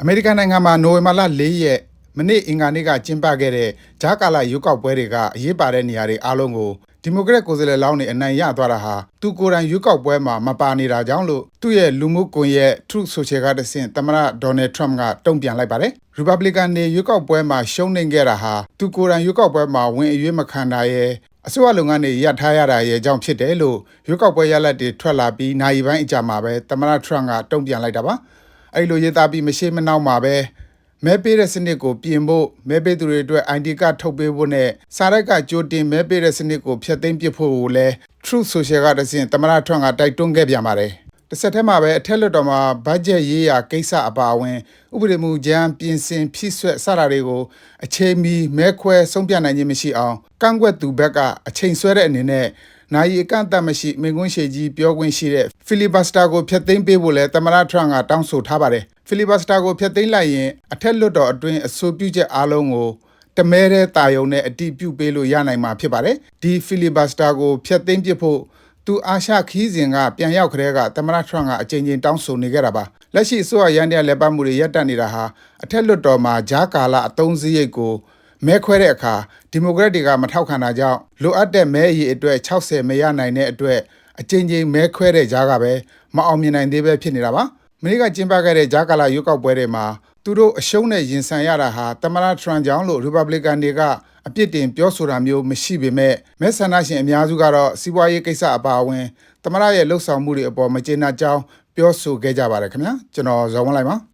အမေရိကန်နိုင်ငံမှာနိုဝင်ဘာလ၄ရက်မနေ့အင်္ဂါနေ့ကကျင်းပခဲ့တဲ့ဂျားကာလာရွေးကောက်ပွဲတွေကအရေးပါတဲ့နေရာတွေအားလုံးကိုဒီမိုကရက်ကိုယ်စားလှယ်လောင်းတွေအနိုင်ရသွားတာဟာသူကိုယ်တိုင်ရွေးကောက်ပွဲမှာမပါနေတာကြောင့်လို့သူ့ရဲ့လူမှုကွန်ရက် Truth Social ကတဆင့်သမ္မတဒေါ်နယ်ထရမ့်ကတုံ့ပြန်လိုက်ပါတယ်။ Republican တွေရွေးကောက်ပွဲမှာရှုံးနိမ့်ခဲ့တာဟာသူကိုယ်တိုင်ရွေးကောက်ပွဲမှာဝင်အရွေးမခံတာရဲ့အစိုးရလုပ်ငန်းတွေရပ်ထားရတာရဲ့အကြောင်းဖြစ်တယ်လို့ရွေးကောက်ပွဲရလဒ်တွေထွက်လာပြီးနိုင်ပိုင်းအကြာမှာပဲသမ္မတထရမ့်ကတုံ့ပြန်လိုက်တာပါ။ အဲ့လိုရေးသားပြီးမရှိမနှောက်မှာပဲမဲပေးတဲ့စနစ်ကိုပြင်ဖို့မဲပေးသူတွေအတွက် ID ကထုတ်ပေးဖို့နဲ့စာရိုက်ကကြိုတင်မဲပေးတဲ့စနစ်ကိုဖျက်သိမ်းပစ်ဖို့ကိုလည်း Truth Social ကတဆင့်သမ္မတထရမ့်ကတိုက်တွန်းခဲ့ပြန်ပါတယ်။တစ်ဆက်တည်းမှာပဲအထက်လွှတ်တော်မှာဘတ်ဂျက်ရေးရာကိစ္စအပါအဝင်ဥပဒေမူကြမ်းပြင်ဆင်ဖြည့်ဆွက်စတာတွေကိုအချိန်မီမဲခွဲဆုံးဖြတ်နိုင်ခြင်းမရှိအောင်ကန့်ကွက်သူဘက်ကအချိန်ဆွဲတဲ့အနေနဲ့ နိုင်ရီအကန့်အသတ်မရှိမိန့်ခွန်းရှေကြီးပြောခွင့်ရှိတဲ့ filibuster ကိုဖျက်သိမ်းပေးဖို့လဲသမ္မတထရမ့်ကတောင်းဆိုထားပါတယ်။ filibuster ကိုဖျက်သိမ်းလိုက်ရင်အထက်လွှတ်တော်အတွင်းအဆိုပြုချက်အားလုံးကိုတမဲတဲ့တာယုံနဲ့အတိပြုပေးလို့ရနိုင်မှာဖြစ်ပါတယ်။ဒီ filibuster ကိုဖျက်သိမ်းပစ်ဖို့သူအာရှခီးစဉ်ကပြန်ရောက်ခတဲ့ကသမ္မတထရမ့်ကအကြိမ်ကြိမ်တောင်းဆိုနေခဲ့တာပါလက်ရှိအစိုးရရန်တရားလက်ပတ်မှုတွေရပ်တန့်နေတာဟာအထက်လွှတ်တော်မှာဂျားကာလအသုံးစရိတ်ကို မဲခွဲတဲ့အခါဒီမိုကရက်တွေကမထောက်ခံတာကြောင့်လိုအပ်တဲ့မဲအရေအတွက်60မရနိုင်တဲ့အတွက်အကြိမ်ကြိမ်မဲခွဲတဲ့ကြားကပဲမအောင်မြင်နိုင်သေးပဲဖြစ်နေတာပါမနေ့ကကျင်းပခဲ့တဲ့ဂျားကာလာရွေးကောက်ပွဲတွေမှာသူတို့အရှုံးနဲ့ရင်ဆိုင်ရတာဟာသမ္မတထရန့်ကြောင့်လို့ရီပတ်ဘလီကန်တွေကအပြစ်တင်ပြောဆိုတာမျိုးမရှိပေမဲ့မဲဆန္ဒရှင်အများစုကတော့စီးပွားရေးကိစ္စအပါအဝင်သမ္မတရဲ့လှုပ်ဆောင်မှုတွေအပေါ်မကျေနပ်ကြောင်းပြောဆိုခဲ့ကြပါတယ်ခင်ဗျာကျွန်တော်ဇော်ဝင်းလိုက်ပါ